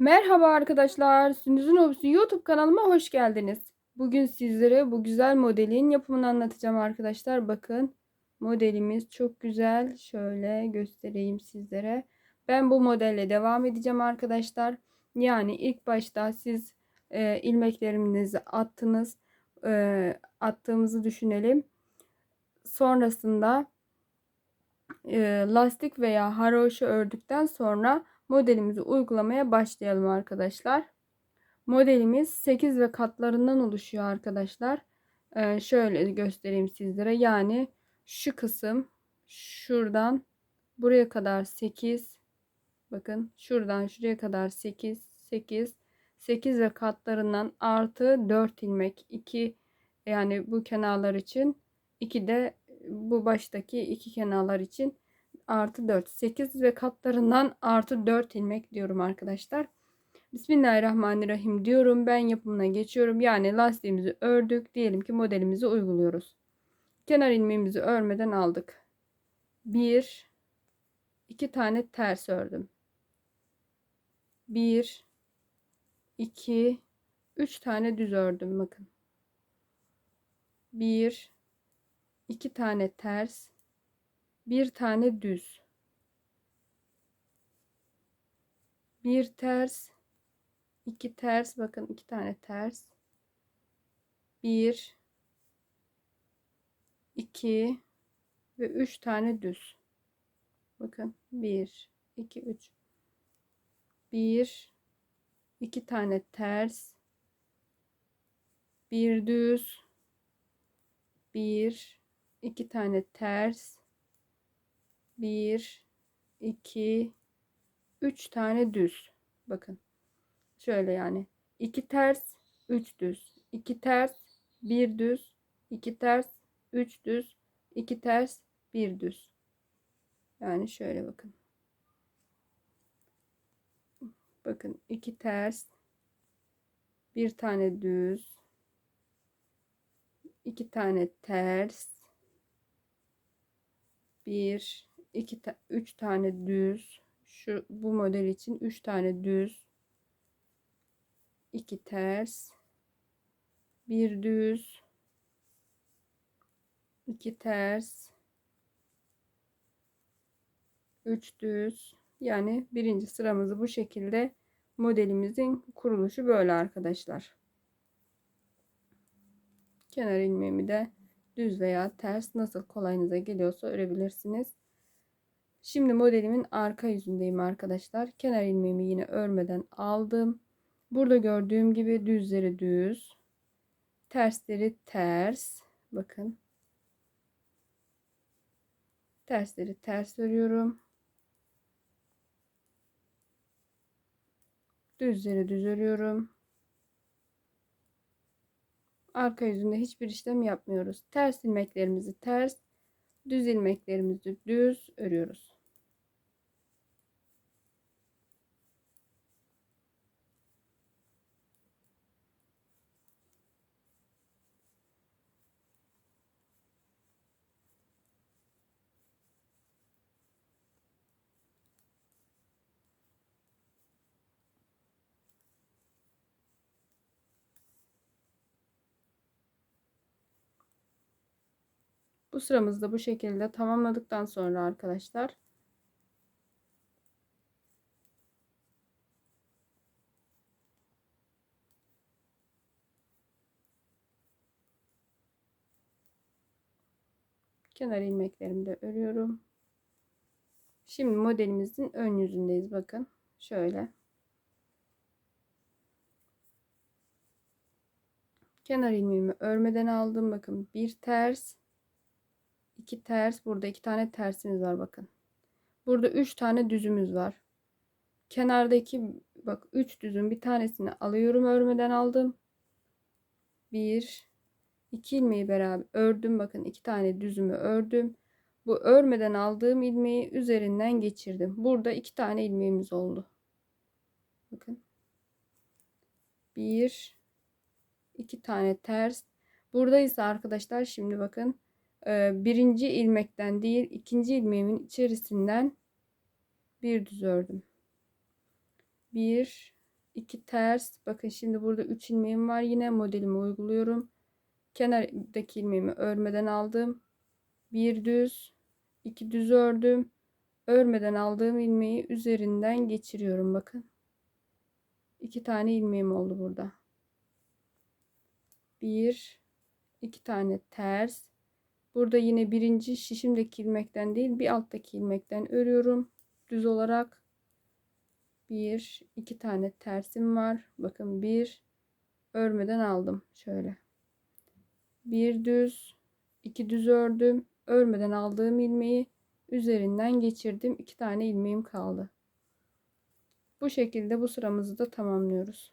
Merhaba arkadaşlar, Sündüz'ün Hobisi YouTube kanalıma hoş geldiniz. Bugün sizlere bu güzel modelin yapımını anlatacağım arkadaşlar. Bakın modelimiz çok güzel. Şöyle göstereyim sizlere. Ben bu modelle devam edeceğim arkadaşlar. Yani ilk başta siz e, ilmeklerinizi attınız. E, attığımızı düşünelim. Sonrasında e, lastik veya haroşa ördükten sonra modelimizi uygulamaya başlayalım arkadaşlar. Modelimiz 8 ve katlarından oluşuyor arkadaşlar. Ee, şöyle göstereyim sizlere. Yani şu kısım şuradan buraya kadar 8 bakın şuradan şuraya kadar 8 8 8 ve katlarından artı 4 ilmek 2 yani bu kenarlar için 2 de bu baştaki iki kenarlar için artı 4 8 ve katlarından artı 4 ilmek diyorum arkadaşlar. Bismillahirrahmanirrahim diyorum. Ben yapımına geçiyorum. Yani lastiğimizi ördük. Diyelim ki modelimizi uyguluyoruz. Kenar ilmeğimizi örmeden aldık. 1 2 tane ters ördüm. 1 2 3 tane düz ördüm bakın. 1 2 tane ters bir tane düz. Bir ters. İki ters. Bakın iki tane ters. Bir. İki. Ve üç tane düz. Bakın bir iki üç. Bir. İki tane ters. Bir düz. Bir. İki tane ters 1 2 3 tane düz. Bakın. Şöyle yani. 2 ters, 3 düz. 2 ters, 1 düz. 2 ters, 3 düz. 2 ters, 1 düz. Yani şöyle bakın. Bakın 2 ters, bir tane düz, iki tane ters, bir 2 3 tane düz şu bu model için 3 tane düz 2 ters bir düz 2 ters 3 düz. Yani birinci sıramızı bu şekilde modelimizin kuruluşu böyle arkadaşlar. Kenar ilmeğimi de düz veya ters nasıl kolayınıza geliyorsa örebilirsiniz Şimdi modelimin arka yüzündeyim arkadaşlar. Kenar ilmeğimi yine örmeden aldım. Burada gördüğüm gibi düzleri düz. Tersleri ters. Bakın. Tersleri ters örüyorum. Düzleri düz örüyorum. Arka yüzünde hiçbir işlem yapmıyoruz. Ters ilmeklerimizi ters, düz ilmeklerimizi düz örüyoruz. Bu sıramızı da bu şekilde tamamladıktan sonra arkadaşlar kenar ilmeklerimi de örüyorum. Şimdi modelimizin ön yüzündeyiz. Bakın şöyle. Kenar ilmeğimi örmeden aldım. Bakın bir ters, iki ters. Burada iki tane tersimiz var bakın. Burada üç tane düzümüz var. Kenardaki bak üç düzün bir tanesini alıyorum örmeden aldım. Bir, iki ilmeği beraber ördüm. Bakın iki tane düzümü ördüm. Bu örmeden aldığım ilmeği üzerinden geçirdim. Burada iki tane ilmeğimiz oldu. Bakın. Bir, iki tane ters. Burada ise arkadaşlar şimdi bakın birinci ilmekten değil ikinci ilmeğimin içerisinden bir düz ördüm. Bir, 2 ters. Bakın şimdi burada 3 ilmeğim var. Yine modelimi uyguluyorum. Kenardaki ilmeğimi örmeden aldım. Bir düz, iki düz ördüm. Örmeden aldığım ilmeği üzerinden geçiriyorum bakın. İki tane ilmeğim oldu burada. Bir, iki tane ters. Burada yine birinci şişimdeki ilmekten değil bir alttaki ilmekten örüyorum. Düz olarak. Bir, iki tane tersim var. Bakın bir örmeden aldım. Şöyle. Bir düz, iki düz ördüm. Örmeden aldığım ilmeği üzerinden geçirdim. iki tane ilmeğim kaldı. Bu şekilde bu sıramızı da tamamlıyoruz.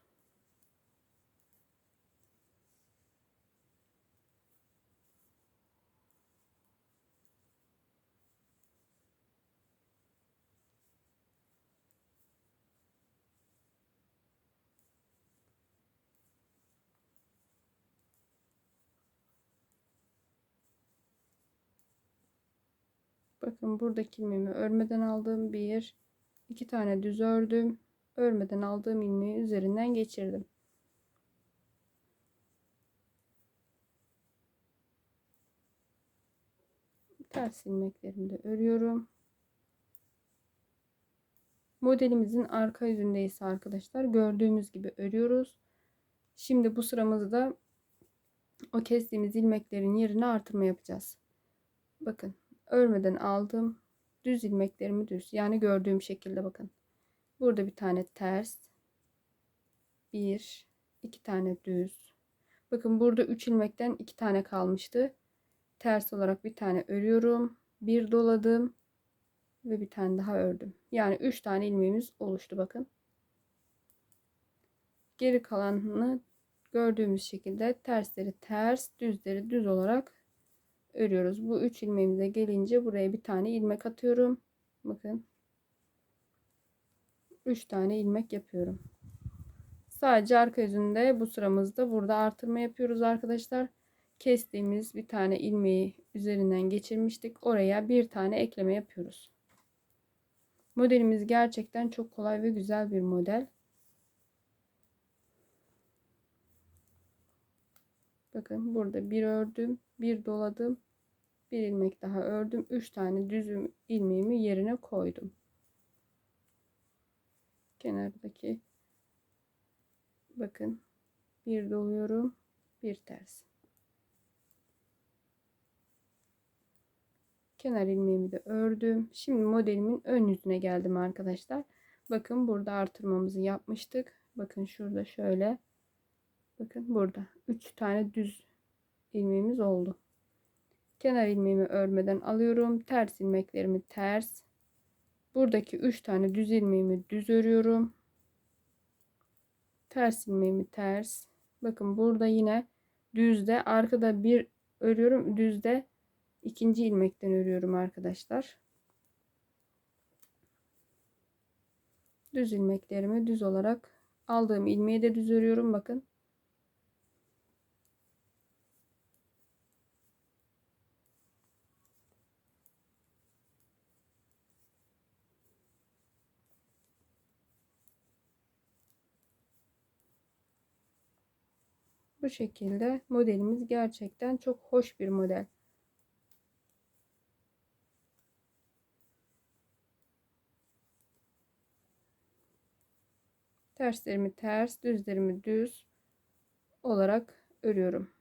Bakın buradaki ilmeğimi örmeden aldım. Bir, iki tane düz ördüm. Örmeden aldığım ilmeği üzerinden geçirdim. Ters ilmeklerimi de örüyorum. Modelimizin arka yüzündeyiz arkadaşlar. Gördüğümüz gibi örüyoruz. Şimdi bu sıramızda o kestiğimiz ilmeklerin yerine artırma yapacağız. Bakın örmeden aldım. Düz ilmeklerimi düz. Yani gördüğüm şekilde bakın. Burada bir tane ters. Bir, iki tane düz. Bakın burada üç ilmekten iki tane kalmıştı. Ters olarak bir tane örüyorum. Bir doladım ve bir tane daha ördüm. Yani üç tane ilmeğimiz oluştu bakın. Geri kalanını gördüğümüz şekilde tersleri ters, düzleri düz olarak örüyoruz. Bu 3 ilmeğimize gelince buraya bir tane ilmek atıyorum. Bakın. 3 tane ilmek yapıyorum. Sadece arka yüzünde bu sıramızda burada artırma yapıyoruz arkadaşlar. Kestiğimiz bir tane ilmeği üzerinden geçirmiştik. Oraya bir tane ekleme yapıyoruz. Modelimiz gerçekten çok kolay ve güzel bir model. Bakın burada bir ördüm, bir doladım, bir ilmek daha ördüm. 3 tane düz ilmeğimi yerine koydum. Kenardaki bakın bir doluyorum, bir ters. Kenar ilmeğimi de ördüm. Şimdi modelimin ön yüzüne geldim arkadaşlar. Bakın burada artırmamızı yapmıştık. Bakın şurada şöyle. Bakın burada 3 tane düz ilmeğimiz oldu. Kenar ilmeğimi örmeden alıyorum. Ters ilmeklerimi ters. Buradaki 3 tane düz ilmeğimi düz örüyorum. Ters ilmeğimi ters. Bakın burada yine düzde arkada bir örüyorum. Düzde ikinci ilmekten örüyorum arkadaşlar. Düz ilmeklerimi düz olarak aldığım ilmeği de düz örüyorum. Bakın Bu şekilde modelimiz gerçekten çok hoş bir model. Terslerimi ters, düzlerimi düz olarak örüyorum.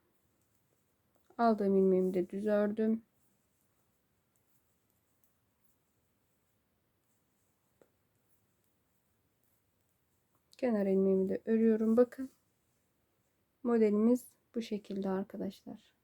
Aldığım ilmeğimi de düz ördüm. Kenar ilmeğimi de örüyorum. Bakın. Modelimiz bu şekilde arkadaşlar.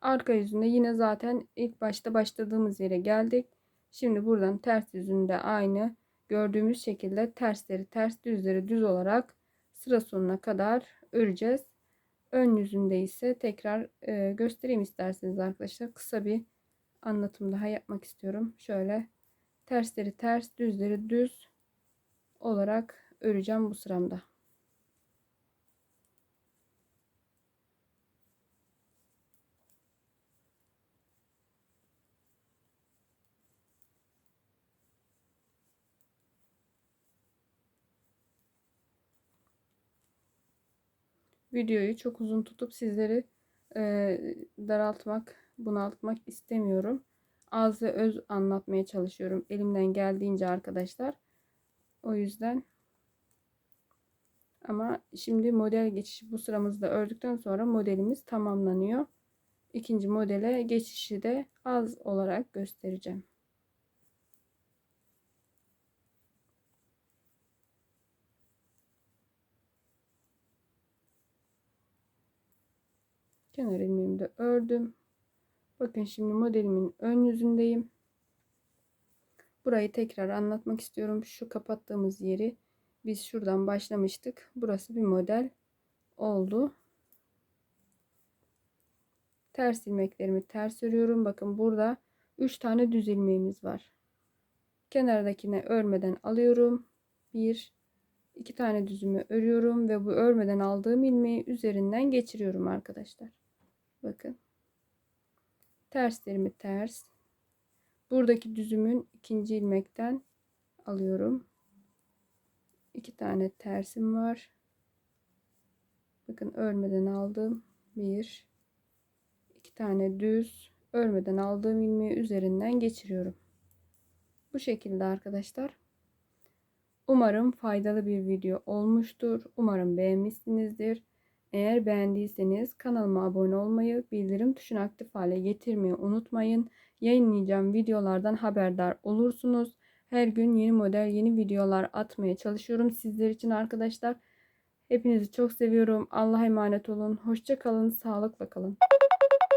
Arka yüzünde yine zaten ilk başta başladığımız yere geldik. Şimdi buradan ters yüzünde aynı gördüğümüz şekilde tersleri ters düzleri düz olarak sıra sonuna kadar öreceğiz. Ön yüzünde ise tekrar e, göstereyim isterseniz arkadaşlar. Kısa bir anlatım daha yapmak istiyorum. Şöyle tersleri ters düzleri düz olarak öreceğim bu sıramda. videoyu çok uzun tutup sizleri e, daraltmak, bunaltmak istemiyorum. Az ve öz anlatmaya çalışıyorum elimden geldiğince arkadaşlar. O yüzden ama şimdi model geçişi bu sıramızda ördükten sonra modelimiz tamamlanıyor. İkinci modele geçişi de az olarak göstereceğim. Kenar ilmeğimi de ördüm. Bakın şimdi modelimin ön yüzündeyim. Burayı tekrar anlatmak istiyorum. Şu kapattığımız yeri biz şuradan başlamıştık. Burası bir model oldu. Ters ilmeklerimi ters örüyorum. Bakın burada 3 tane düz ilmeğimiz var. Kenardakine örmeden alıyorum. 1 2 tane düzümü örüyorum ve bu örmeden aldığım ilmeği üzerinden geçiriyorum arkadaşlar. Bakın. Terslerimi ters. Buradaki düzümün ikinci ilmekten alıyorum. İki tane tersim var. Bakın örmeden aldım. Bir, iki tane düz örmeden aldığım ilmeği üzerinden geçiriyorum. Bu şekilde arkadaşlar. Umarım faydalı bir video olmuştur. Umarım beğenmişsinizdir. Eğer beğendiyseniz kanalıma abone olmayı, bildirim tuşunu aktif hale getirmeyi unutmayın. Yayınlayacağım videolardan haberdar olursunuz. Her gün yeni model, yeni videolar atmaya çalışıyorum sizler için arkadaşlar. Hepinizi çok seviyorum. Allah'a emanet olun. Hoşça kalın, sağlıkla kalın.